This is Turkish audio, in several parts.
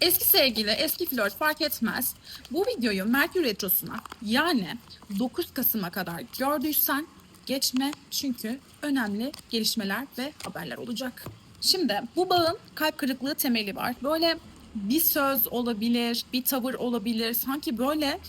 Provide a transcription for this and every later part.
Eski sevgili, eski flört fark etmez. Bu videoyu Merkür Retrosu'na yani 9 Kasım'a kadar gördüysen geçme çünkü önemli gelişmeler ve haberler olacak. Şimdi bu bağın kalp kırıklığı temeli var. Böyle bir söz olabilir, bir tavır olabilir. Sanki böyle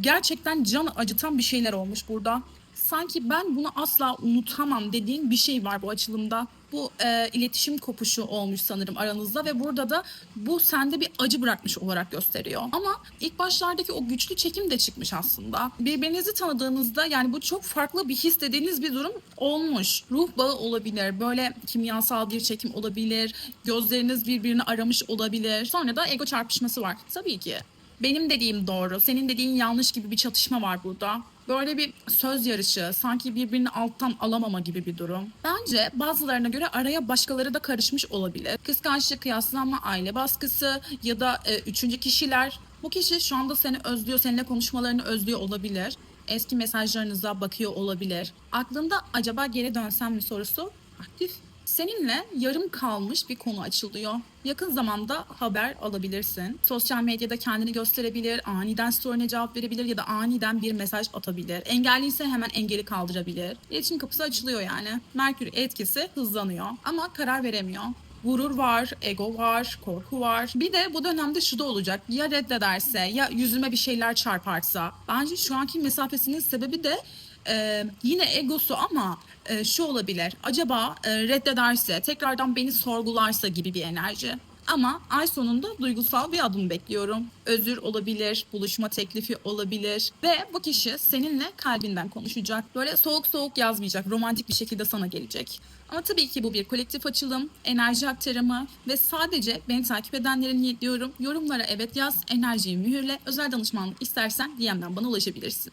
gerçekten can acıtan bir şeyler olmuş burada. Sanki ben bunu asla unutamam dediğin bir şey var bu açılımda. Bu e, iletişim kopuşu olmuş sanırım aranızda ve burada da bu sende bir acı bırakmış olarak gösteriyor. Ama ilk başlardaki o güçlü çekim de çıkmış aslında. Birbirinizi tanıdığınızda yani bu çok farklı bir his dediğiniz bir durum olmuş. Ruh bağı olabilir, böyle kimyasal bir çekim olabilir, gözleriniz birbirini aramış olabilir. Sonra da ego çarpışması var. Tabii ki benim dediğim doğru, senin dediğin yanlış gibi bir çatışma var burada. Böyle bir söz yarışı, sanki birbirini alttan alamama gibi bir durum. Bence bazılarına göre araya başkaları da karışmış olabilir. Kıskançlık, kıyaslanma, aile baskısı ya da e, üçüncü kişiler. Bu kişi şu anda seni özlüyor, seninle konuşmalarını özlüyor olabilir. Eski mesajlarınıza bakıyor olabilir. Aklında acaba geri dönsem mi sorusu aktif. Seninle yarım kalmış bir konu açılıyor. Yakın zamanda haber alabilirsin. Sosyal medyada kendini gösterebilir, aniden story'ne cevap verebilir ya da aniden bir mesaj atabilir. Engelliyse hemen engeli kaldırabilir. İletişim kapısı açılıyor yani. Merkür etkisi hızlanıyor ama karar veremiyor. Gurur var, ego var, korku var. Bir de bu dönemde şu da olacak. Ya reddederse ya yüzüme bir şeyler çarparsa. Bence şu anki mesafesinin sebebi de ee, yine egosu ama e, şu olabilir. Acaba e, reddederse, tekrardan beni sorgularsa gibi bir enerji. Ama ay sonunda duygusal bir adım bekliyorum. Özür olabilir, buluşma teklifi olabilir ve bu kişi seninle kalbinden konuşacak. Böyle soğuk soğuk yazmayacak, romantik bir şekilde sana gelecek. Ama tabii ki bu bir kolektif açılım, enerji aktarımı ve sadece beni takip edenleri niyetliyorum. Yorumlara evet yaz, enerjiyi mühürle. Özel danışmanlık istersen DM'den bana ulaşabilirsin.